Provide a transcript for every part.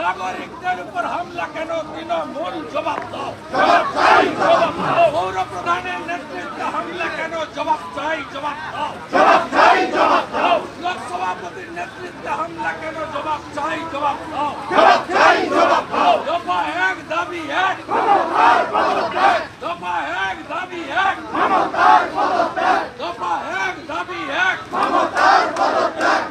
নাগরিকদের উপর হামলা কেন তৃণমূল জবাব দাও জবাব দাও পৌর প্রধানের নেতৃত্ব জবাব চাই জবাব দাও। জবাব চাই জবাব দাও। লোকসভাপতির নেতৃত্বে হামলা কেন? জবাব চাই জবাব দাও। জবাব চাই জবাব দাও। দফা এক দাবি এক। ক্ষমতার পদত্যাগ। দফা এক দাবি এক। ক্ষমতার পদত্যাগ। দফা এক দাবি এক। ক্ষমতার পদত্যাগ।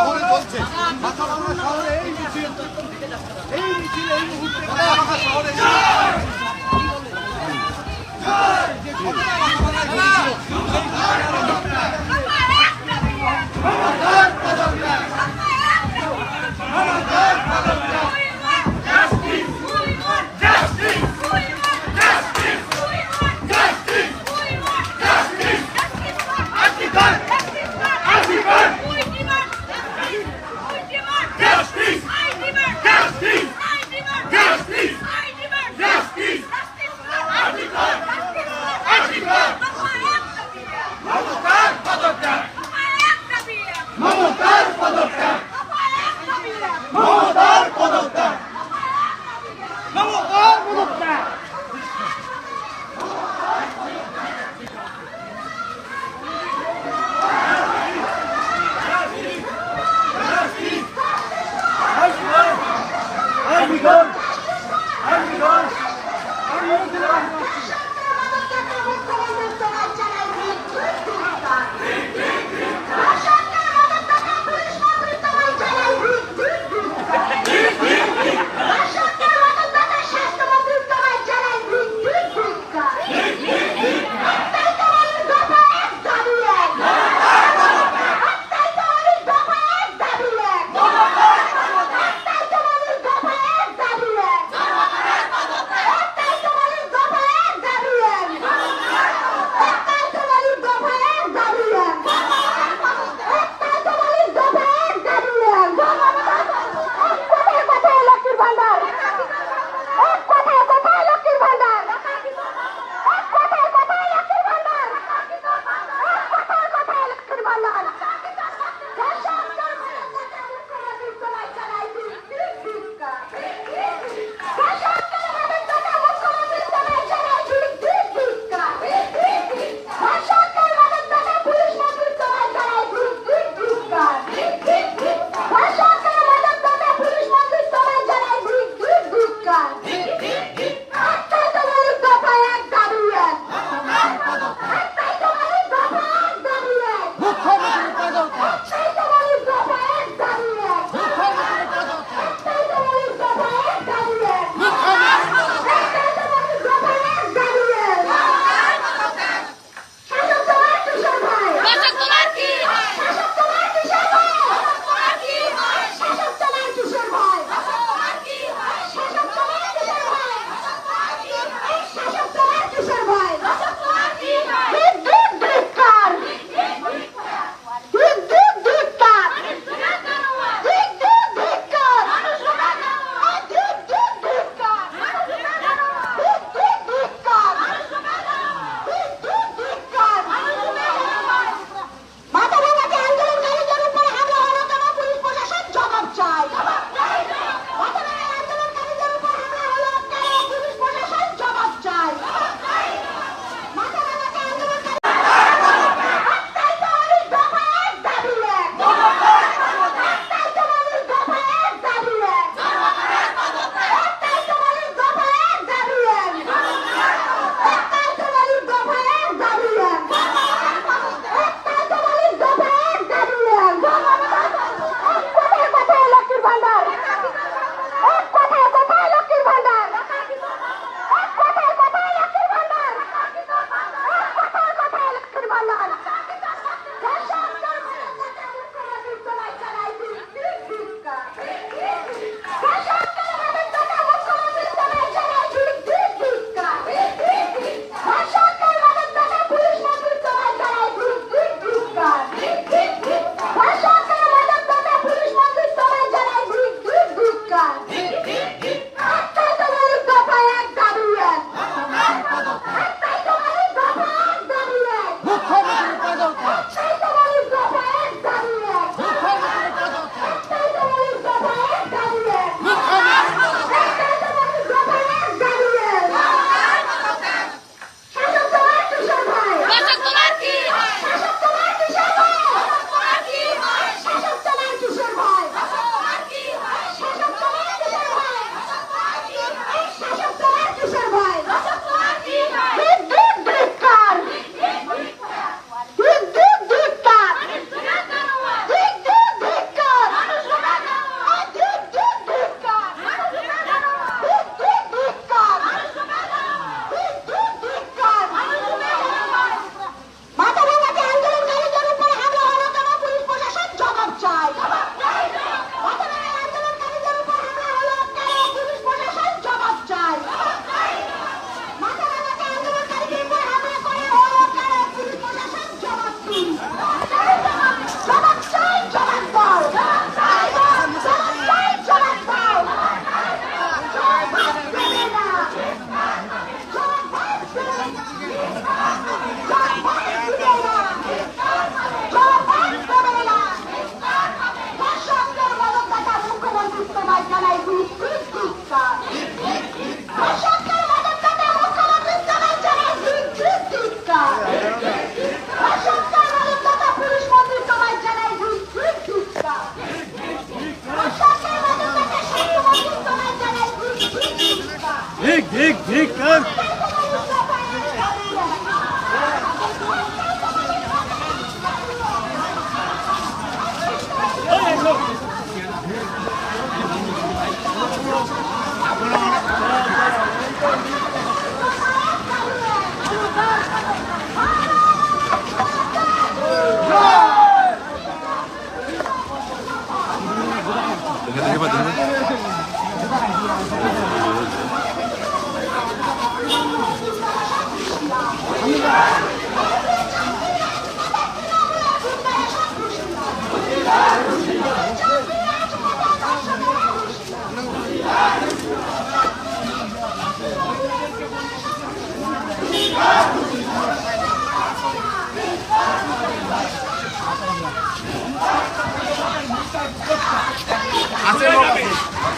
শহরে চলছে মাথাভাঙা শহরে এই মিছিল এই মিছিল এই মুহূর্তে মাথাভাঙা শহরে Come on, come on, come on.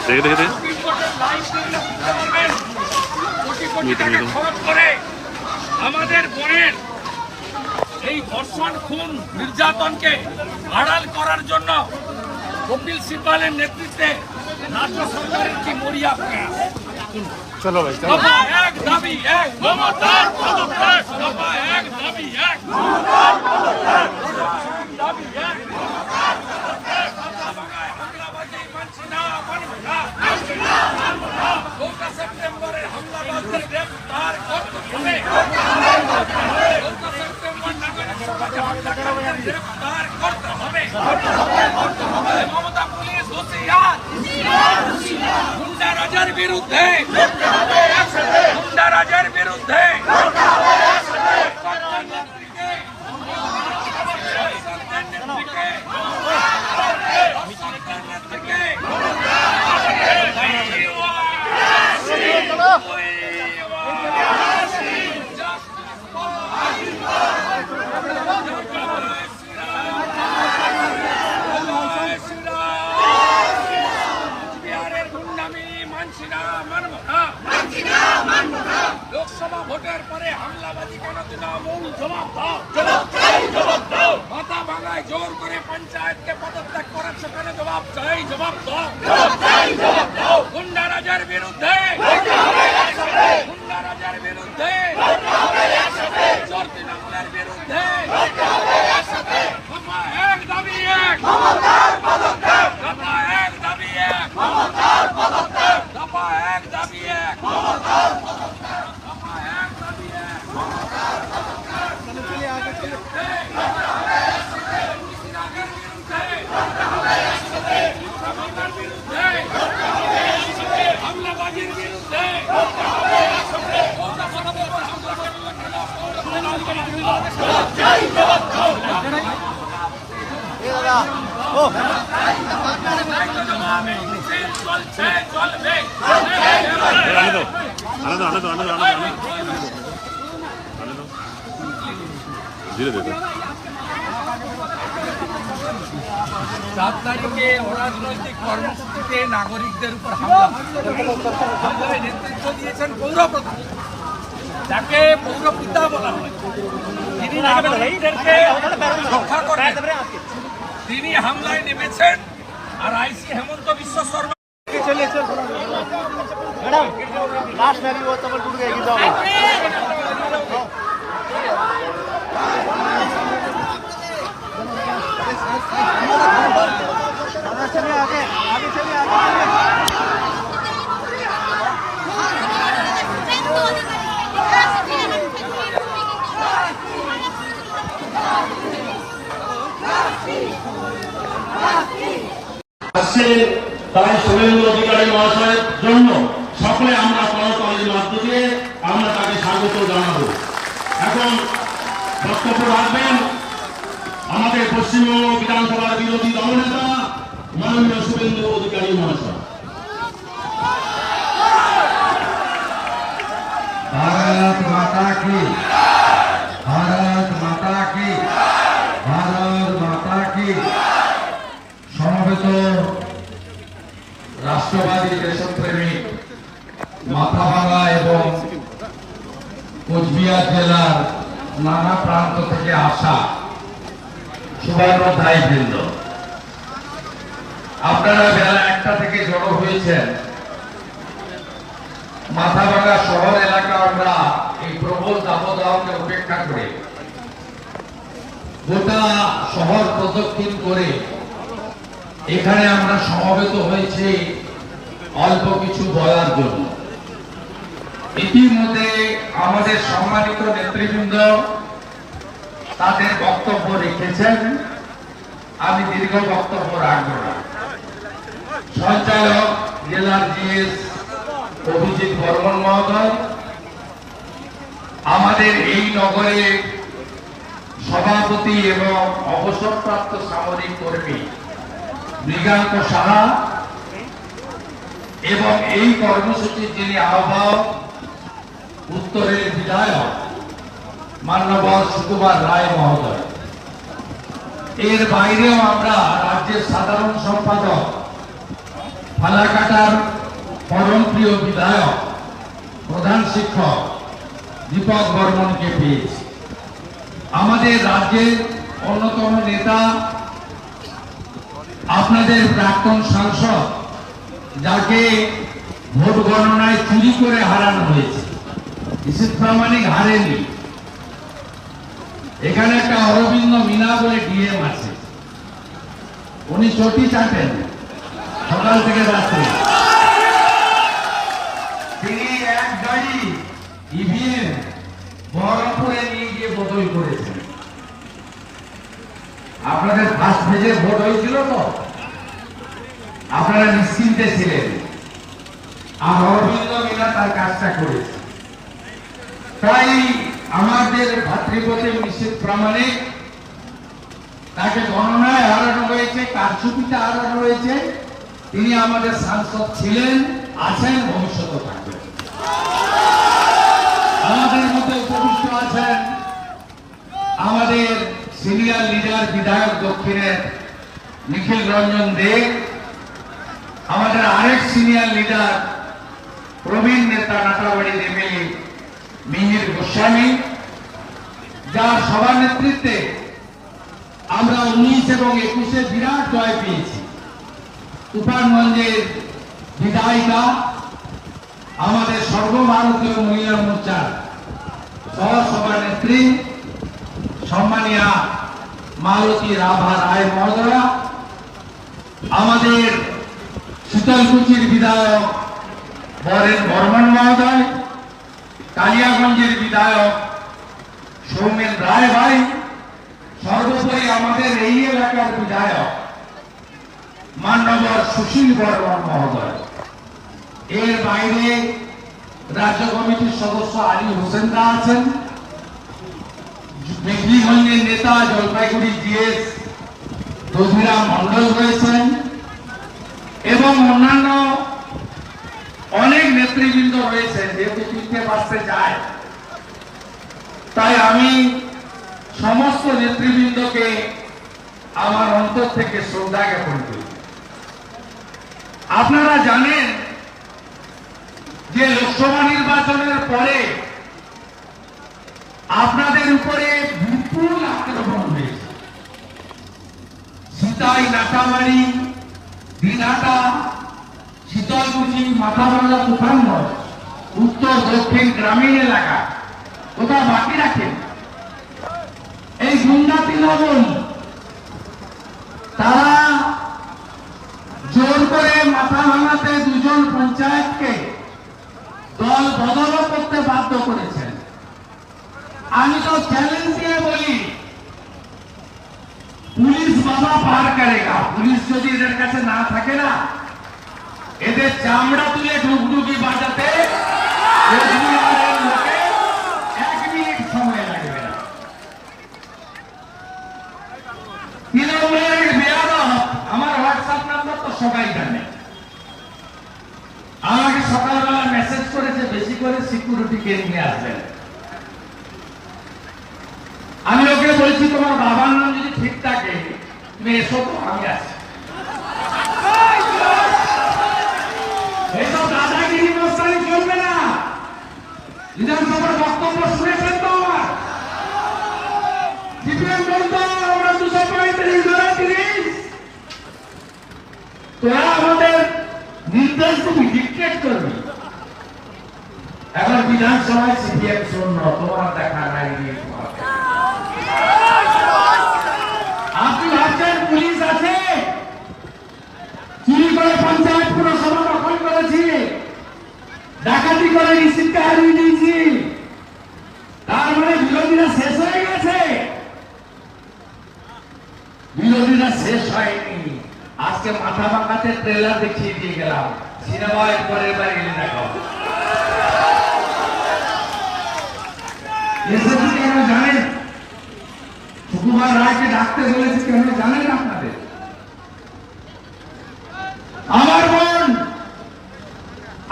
দেখে দেখে আমাদের বোনের এই ধর্ষণ খুন নির্যাতনকে আড়াল করার জন্য কপিল সিব্বালের নেতৃত্বে রাজ্য সরকারের কি মরিয়া প্রয়াস। চলো ভাই এক দাবি এক। মমতার এক দাবি এক। মমতার দাবি এক মমতার পদত্যাগ হামলাবাগায় হামলাবাজি মানছি না মানব না মানছি না মানব না চৌঠা সেপ্টেম্বরের হামলাবাজদের গ্রেফতার করতে হবে চৌঠা সেপ্টেম্বর নাগরিক সমাজে হত্যাকারীদের গ্রেফতার করতে হবে মমতা পুলিশ হুঁশিয়ার গুন্ডা রাজার বিরুদ্ধে রাজার বিরুদ্ধে সরকার নেত্রীকে সরকার নেত্রীকে সরকার নেত্রীকে বিহারের গুন্ডামি মানছি না মানব না লোকসভা ভোটের পরে হামলাবাজি কেন তৃণমূল জবাব দাও। জবাব দাও মাথা ভাঙায় জোর করে পঞ্চায়েতকে পদত্যাগ করাচ্ছে কেন জবাব চাই জবাব দাও গুন্ডা রাজার বিরুদ্ধে গুন্ডা রাজার বিরুদ্ধে চোর তৃণমূলের বিরুদ্ধে দফা এক দাবি এক দফা এক দাবি এক দফা এক দাবি এক দফা এক দাবি এক হামলাবাজির বিরুদ্ধে চলছে চলবে আনে দাও আনে দাও আনে দাও আনে দাও আনে দাও আনে দাও ধীরে ধীরে সাত তারিখে অরাজনৈতিক কর্মসূচিতে নাগরিকদের উপর নেতৃত্ব দিয়েছেন পৌরপ্রধান। যাকে পৌরপিতা বলা হয়। তিনি হামলায় নেমেছেন আর আইসি হেমন্ত বিশ্ব শর্মা चलिए सर मैडम लास्ट में भी वो तबल टूट गई जाओ चलिए आगे आगे चलिए आगे আসছে তাই শুভেন্দু অধিকারী মহাশয়ের জন্য সকলে আমরা করতালির মাধ্য দিয়ে আমরা তাকে স্বাগত জানাবো এখন বক্তব্য রাখবেন আমাদের পশ্চিমবঙ্গ বিধানসভার বিরোধী দলনেতা মাননীয় শুভেন্দু অধিকারী মহাশয় भारत माता की भारत রাষ্ট্রবাদী দেশপ্রেমিক মাথাভাঙা এবং কোচবিহার জেলার নানা প্রান্ত থেকে আসা সুবর্ণধারী বৃন্দ আপনারা বেলা একটা থেকে জড়ো হয়েছেন মাথাভাঙা শহর এলাকা আমরা এই প্রবল দাবদাহকে উপেক্ষা করে গোটা শহর প্রদক্ষিণ করে এখানে আমরা সমবেত হয়েছি অল্প কিছু বলার জন্য। ইতিমধ্যে আমাদের সম্মানিত নেতৃবৃন্দ তাদের বক্তব্য রেখেছেন। আমি দীর্ঘ বক্তব্য রাখব না। সঞ্চালক জেলার জিএস অভিজিৎ বর্মন মহোদয়, আমাদের এই নগরে সভাপতি এবং অবসরপ্রাপ্ত সামরিক কর্মী মৃগাঙ্ক সাহা এবং এই কর্মসূচির যিনি আহ্বায়ক, উত্তরের বিধায়ক, মান্যবর সুকুমার রায় মহোদয়। এর বাইরেও আমরা রাজ্যের সাধারণ সম্পাদক, ফালাকাটার পরম প্রিয় বিধায়ক, প্রধান শিক্ষক, দীপক বর্মনকে পেয়েছি। আমাদের রাজ্যের অন্যতম নেতা আপনাদের প্রাক্তন সাংসদ, যাকে ভোট গণনায় চুরি করে হারানো হয়েছে। ইসিত প্রামাণিক হারেনি এখানে একটা অরবিন্দ মিনা বলে ডিএম আছে। উনি চটি চাটেন সকাল থেকে রাত্রে তিনি এক গাড়ি ইভিএম বহরমপুরে নিয়ে গিয়ে বদল করেছেন আপনাদের ফার্স্ট ফেজে ভোট হয়েছিল তো? আপনারা নিশ্চিন্তে ছিলেন। আর অরবিন্দ মিনা তার কাজটা করেছে। তাই আমাদের ভাতৃপতি নিশ্চিত প্রামাণিক তাকে গণনায় হারানো হয়েছে, কারচুপিতে হারানো হয়েছে। তিনি আমাদের সাংসদ ছিলেন, আছেন ভবিষ্যতে থাকবেন। আমাদের মধ্যে উপবিষ্ট আছেন আমাদের সিনিয়র লিডার বিধায়ক দক্ষিণের নিখিল রঞ্জন দে, আমাদের আরেক সিনিয়র লিডার প্রবীণ নেতা নাটাবাড়ির এমএলএ মিহির গোস্বামী, যার সবার নেতৃত্বে আমরা উনিশ এবং একুশে বিরাট জয় পেয়েছি। তুফানগঞ্জের বিধায়িকা, আমাদের সর্বভারতীয় মহিলা মোর্চার সহসভা নেত্রী সম্মানিয়া মালতী রাভা রায় মহোদয়া, আমাদের শীতলকুচির বিধায়ক বরেন বর্মন মহোদয়, কালিয়াগঞ্জের বিধায়ক সৌমেন রায় ভাই, সর্বোপরি আমাদের এই এলাকার বিধায়ক মান্যবর সুশীল বর্মন মহোদয়। এর বাইরে রাজ্য কমিটির সদস্য আলী হোসেন দা আছেন। নেতা জলপাইগুড়ি জিএস দধিরা মন্ডল রয়েছেন এবং অন্যান্য অনেক নেতৃবৃন্দ রয়েছেন, যেহেতু তিনটে বাঁচতে যায়। তাই আমি সমস্ত নেতৃবৃন্দকে আমার অন্তর থেকে শ্রদ্ধা জ্ঞাপন করি। আপনারা জানেন যে লোকসভা নির্বাচনের পরে আপনাদের উপরে বিপুল আক্রমণ হয়েছে। সীতাই নাটামারি দিনহাটা শীতলকুচি মাথাভাঙ্গা তুফানগঞ্জ উত্তর দক্ষিণ গ্রামীণ এলাকা, কোথাও বাকি রাখেন এই গুন্ডা তৃণমূল তারা জোর করে মাথা ভাঙাতে দুজন পঞ্চায়েতকে দল বদল করতে বাধ্য করেছেন আমি তো চ্যালেঞ্জ দিয়ে বলি, পুলিশ বাবা পার করেগা। পুলিশ যদি এদের কাছে না থাকে না, এদের চামড়া তুলে ঢুকঢুকি বাজাতে আমার হোয়াটসঅ্যাপ নাম্বার তো সবাই জানে। আমাকে সকালবেলা মেসেজ করেছে, বেশি করে সিকিউরিটি সিকিউরিটিকে নিয়ে আসবেন আমি ওকে বলছি তোমার বাবার নাম যদি ঠিক থাকে এসো তো আমি আছি এইসব দাদাগিরি তো করবি। বিধানসভায় সিপিএম শূন্য তোমার দেখা নাই রে তোমার দেখা। আপনি ভাবছেন পুলিশ আছে চুরি করে পঞ্চায়েত পুরসভা দখল করেছি ডাকাতি করে রিসিপ্টে হারিয়ে দিয়েছি। তার মানে বিরোধীরা শেষ হয়ে গেছে। বিরোধীরা শেষ হয়নি। আজকে মাথা ভাঙাতে ট্রেলার দেখিয়ে দিয়ে গেলাম। সিনেমায় পরের বার এলে দেখো। এসেছি কেন জানেন? সুকুমার রায়কে ডাকতে বলেছে কেন জানেন আপনাদের? আমার বোন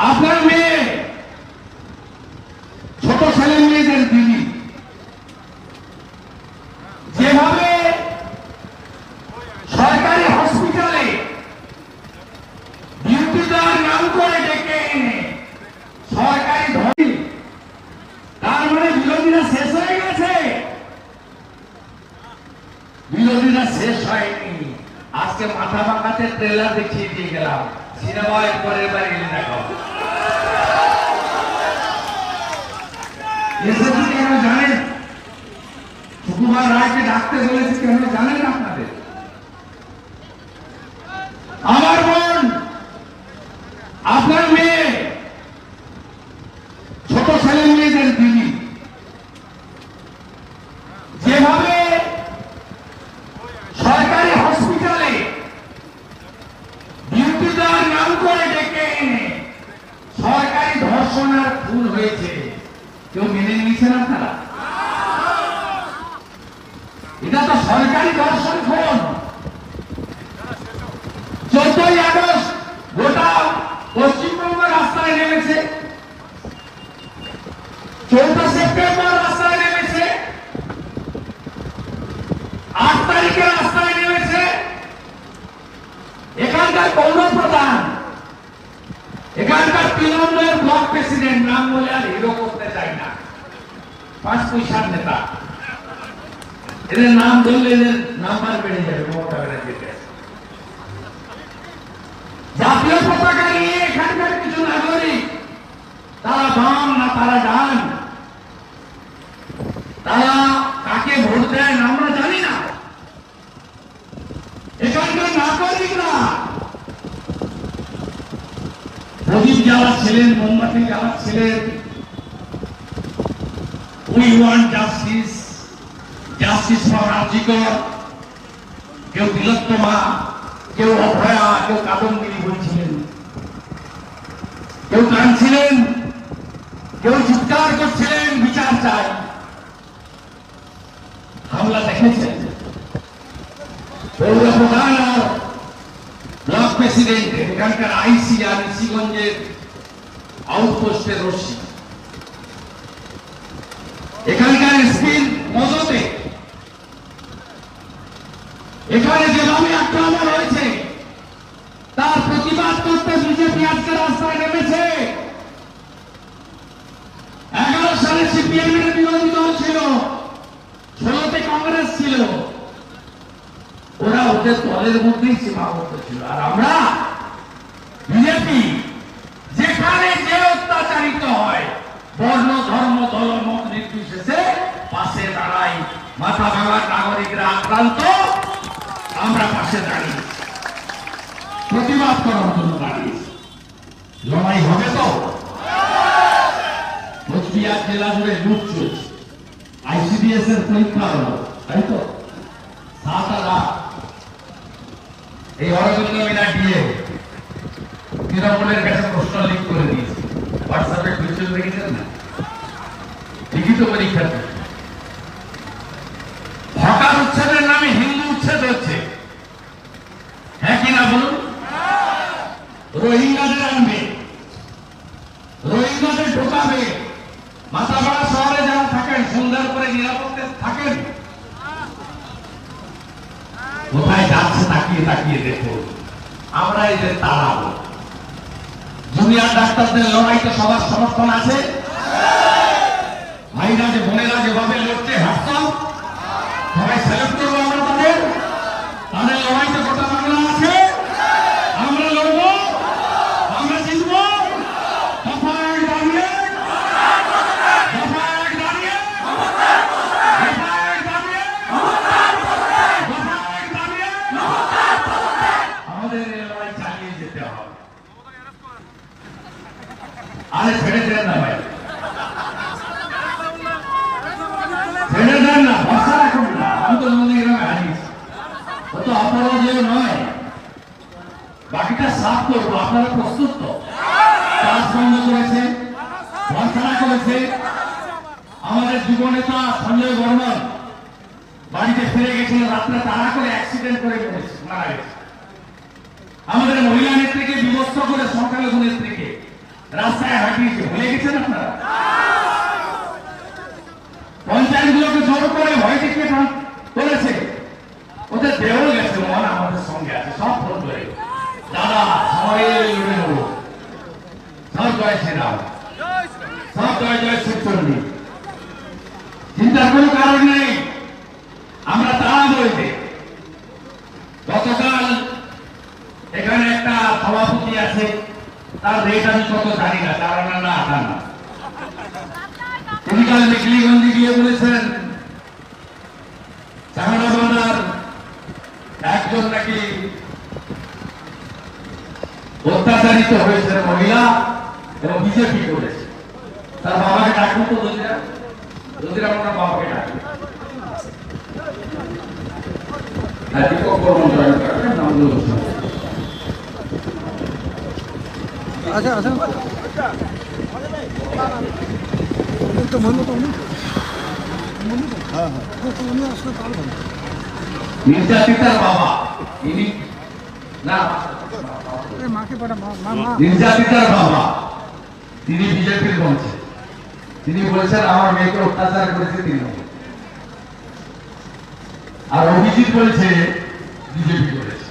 আপনার মেয়ে ছোট ছেলে মেয়েদের দিদি যেভাবে সরকারি হসপিটালে ডিউটি দেওয়ার নাম করে ডেকে এনে সরকারি ধনী তার মানে বিরোধীরা শেষ হয়ে গেছে শেষ হয়নি। আজকে মাথা ট্রেলার দেখিয়ে দিয়ে গেলাম। পরের বার এলে দেখো এসেছি কেন জানেন? সুকুমার রায়কে ডাকতে বলেছে কেন জানেন আপনাদের? আমার বোন, আপনার মেয়ে ছোট ছেলে মেয়েদের দিদি যেভাবে সরকারি হসপিটালে ডিউটি দেওয়ার নাম করে ডেকে এনে সরকারি ধর্ষণের খুন হয়েছে কেউ মেনে নিয়েছেন আপনারা এটা তো সরকারি ধর্ষণ খুন চোদ্দই আগস্ট গোটা পশ্চিমবঙ্গ রাস্তায় নেমেছে চৌঠা সেপ্টেম্বর রাস্তায় নেমেছে আট তারিখে রাস্তায় নেমেছে এখানকার পৌর প্রধান এখানকার তৃণমূলের ব্লক প্রেসিডেন্ট নাম বলে আর হিরো করতে চাই না পাঁচ পয়সার নেতা এদের নাম ধরলে এদের নাম্বার বেড়ে যাবে মমতা ব্যানার্জিতে জাতীয় পতাকা নিয়ে এখানকার কিছু নাগরিক তারা বাম না তারা ডান তারা কাকে ভোট দেন আমরা জানি না এখানকার নাগরিকরা প্রদীপ জ্বালাচ্ছিলেন মোমবাতি জ্বালাচ্ছিলেন উই ওয়ান্ট জাস্টিস ফর রাজিকর কেউ তিলোত্তমা, কেউ অভয়া, কেউ কাদম্বিনী বলছিলেন কেউ কাঁদছিলেন কেউ চিৎকার করছিলেন, বিচার চাই হামলা দেখেছেন। পৌর প্রধান ব্লক প্রেসিডেন্ট, এখানকার আইসি আর ঋষিগঞ্জের আউটপোস্টের রশ্মি এখানকার এসপির মদতে এখানে যেভাবে আক্রমণ হয়েছে, তার প্রতিবাদ করতে বিজেপি আজকে রাস্তায় নেমেছে। এগারো সালে সিপিএম এর বিরোধী দল ছিল ষোলোতে কংগ্রেস ছিল। ওরা ওদের দলের মধ্যেই সীমাবদ্ধ ছিল। আর আমরা বিজেপি, যেখানে যে অত্যাচারিত হয়, বর্ণ, ধর্ম, দল, মত নির্বিশেষে পাশে দাঁড়াই, মাথা ভাঙার নাগরিকরা আক্রান্ত। আমরা পাশে দাঁড়িয়ে। প্রতিবাদ করার জন্য দাঁড়িয়েছি লড়াই হবে তো? কোচবিহার জেলা জুড়ে লুট চলছে। আইসিডিএস এর পরীক্ষা হলো, তাই তো? সাত হাজার এই অরবিন্দ মিনা দিয়ে তৃণমূলের কাছে প্রশ্ন লিক করে দিয়েছে। হোয়াটসঅ্যাপে খুঁজে দেখেছেন না? লিখিত পরীক্ষাতে হকার উচ্ছেদের নামে হিন্দু উচ্ছেদ হচ্ছে। কিনা বলুন। রোহিঙ্গাদের আনবে। রোহিঙ্গাদের ঢোকাবে। মাথাপাড়া শহরে যারা থাকেন সন্ধ্যার পরে নিরাপত্তা থাকেন। কোথায় যাচ্ছে তাকিয়ে তাকিয়ে দেখো আমরা এদের তাড়াবো জুনিয়র ডাক্তারদের লড়াইতে সবার সমর্থন আছে? ভাইরা যে বোনেরা যেভাবে লড়ছে, হাসতাম। সবাই সেলেক্ট করব আমরা তাদের তাদের লড়াইতে গোটা বাংলা আছে আমরা লড়বো আমরা জিতবো সবাই দাঁড়িয়ে আপনারা প্রস্তুত কাজ বন্ধ করেছে ভরসা করেছে। আমাদের যুবনেতা সঞ্জয় বর্মন বাড়িতে ফিরে গেছিল, রাত্রে তাড়া করে অ্যাক্সিডেন্ট করে মারা গেছে। আমাদের মহিলা নেত্রীকে বিভক্ত করে সংখ্যালঘু নেত্রীকে রাস্তায় হাঁটিয়েছে। ভুলে গেছেন আপনারা? পঞ্চায়েতগুলোকে জোর করে ভয় দেখিয়ে করেছে। ওদের দেহও গেছে, মন আমাদের সঙ্গে আছে, সব করে সবাই চিন্তার কোনো কারণ নেই। আমরা তারা বলতে। গতকাল এখানে একটা সভাপতি আছে। তার রেট আমি কত জানি না চার আনা না আনা তিনি কাল মেকলিগঞ্জে গিয়ে বলেছেন বান্ধার একজন নাকি অত্যাচারিত হয়েছে মহিলা এবং বিজেপি করেছে। তার বাবাকে ডাকুন তো দোষীরা আপনার বাবাকে ডাকুন বলুন। আচ্ছা আচ্ছা তো মনে তো হ্যাঁ হ্যাঁ নির্যাতিতার বাবা ইনি না তিনি বিজেপির মঞ্চে তিনি বলেছেন, আমার মেয়েকে অত্যাচার করেছে তিনি আর অভিজিৎ বিজেপি করেছে।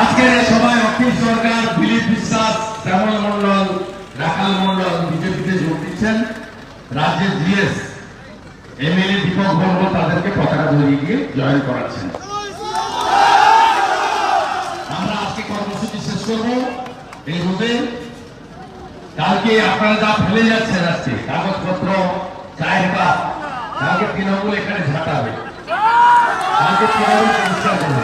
আজকের সভায় অখিল সরকার, দিলীপ বিশ্বাস, শ্যামল মন্ডল রাখাল মন্ডল বিজেপিতে যোগ দিচ্ছেন। রাজ্যের জিএস এমএলএ দীপক বর্ম তাদেরকে পতাকা ধরিয়ে গিয়ে জয়েন করাচ্ছেন। আমরা আজকে কর্মসূচি শেষ করব। এই রুটে কালকে আপনারা যা ফেলে যাচ্ছেন আজকে, কাগজপত্র, চায়ের কাপ, কালকে তৃণমূল এখানে ঝাঁটাবে। কালকে তৃণমূল পরিষ্কার করবে।